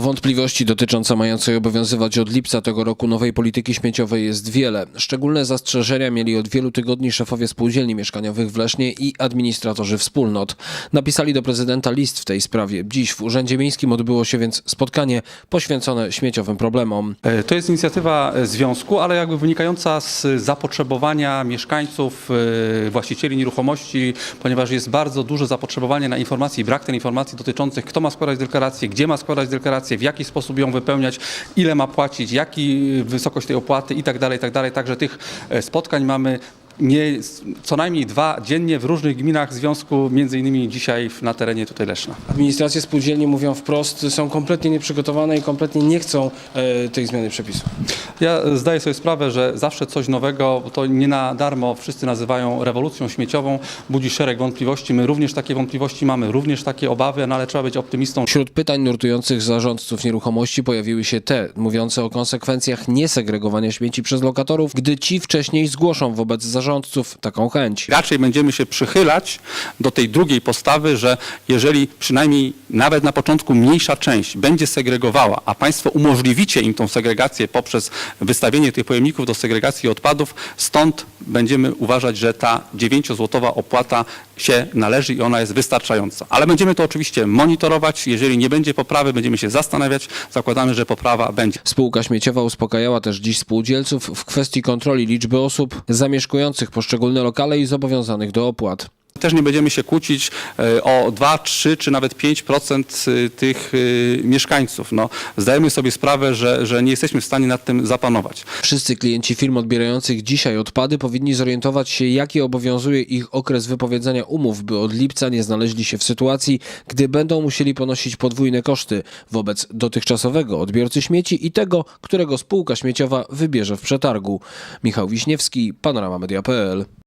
Wątpliwości dotyczące mającej obowiązywać od lipca tego roku nowej polityki śmieciowej jest wiele. Szczególne zastrzeżenia mieli od wielu tygodni szefowie spółdzielni mieszkaniowych w Lesznie i administratorzy wspólnot. Napisali do prezydenta list w tej sprawie. Dziś w Urzędzie Miejskim odbyło się więc spotkanie poświęcone śmieciowym problemom. E, To jest inicjatywa e, związku, ale jakby wynikająca z zapotrzebowania mieszkańców, e, właścicieli nieruchomości, ponieważ jest bardzo duże zapotrzebowanie na informacje i brak tej informacji dotyczących kto ma składać deklarację, gdzie ma składać deklarację, w jaki sposób ją wypełniać, ile ma płacić, jaki wysokość tej opłaty i tak dalej, tak dalej. Także tych e, spotkań mamy nie, co najmniej dwa dziennie w różnych gminach związku, między innymi dzisiaj na terenie tutaj Leszna. Administracje spółdzielni mówią wprost, są kompletnie nieprzygotowane i kompletnie nie chcą e, tej zmiany przepisu. Ja zdaję sobie sprawę, że zawsze coś nowego, bo to nie na darmo wszyscy nazywają rewolucją śmieciową, budzi szereg wątpliwości. My również takie wątpliwości mamy, również takie obawy, no ale trzeba być optymistą. Wśród pytań nurtujących zarządców nieruchomości pojawiły się te, mówiące o konsekwencjach niesegregowania śmieci przez lokatorów, gdy ci wcześniej zgłoszą wobec zarządców taką chęć. Raczej będziemy się przychylać do tej drugiej postawy, że jeżeli przynajmniej nawet na początku mniejsza część będzie segregowała, a Państwo umożliwicie im tą segregację poprzez wystawienie tych pojemników do segregacji odpadów, stąd będziemy uważać, że ta 9-złotowa opłata się należy i ona jest wystarczająca. Ale będziemy to oczywiście monitorować. Jeżeli nie będzie poprawy, będziemy się zastanawiać. Zakładamy, że poprawa będzie. Spółka śmieciowa uspokajała też dziś spółdzielców w kwestii kontroli liczby osób zamieszkujących poszczególne lokale i zobowiązanych do opłat. Też nie będziemy się kłócić e, o 2, 3 czy nawet 5% y, tych y, mieszkańców. No, zdajemy sobie sprawę, że, że nie jesteśmy w stanie nad tym zapanować. Wszyscy klienci firm odbierających dzisiaj odpady powinni zorientować się, jaki obowiązuje ich okres wypowiedzenia umów, by od lipca nie znaleźli się w sytuacji, gdy będą musieli ponosić podwójne koszty wobec dotychczasowego odbiorcy śmieci i tego, którego spółka śmieciowa wybierze w przetargu. Michał Wiśniewski, Panorama Media.pl